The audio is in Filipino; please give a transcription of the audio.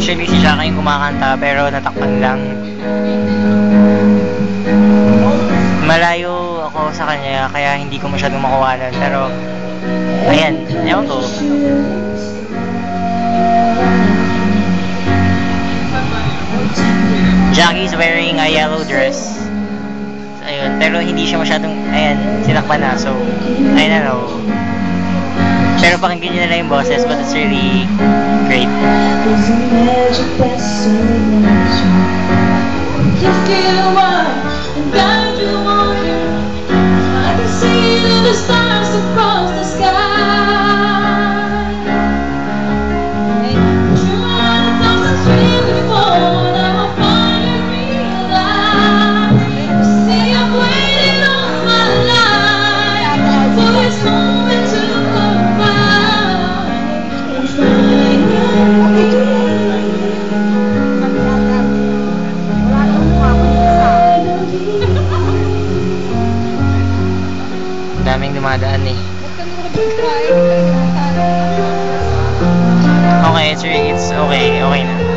Actually, si Shaka yung kumakanta pero natakpan lang. Malayo ako sa kanya kaya hindi ko masyadong makuwanan. Pero, ayan, ewan ko. Jackie's wearing a yellow dress. Ayun, pero hindi siya masyadong, ayan, sinakpan na. So, I don't know. Pero pakinggan nyo na lang yung boses, but it's really great. you are. Daming dumadaan eh. Okay, it's, it's okay, okay na.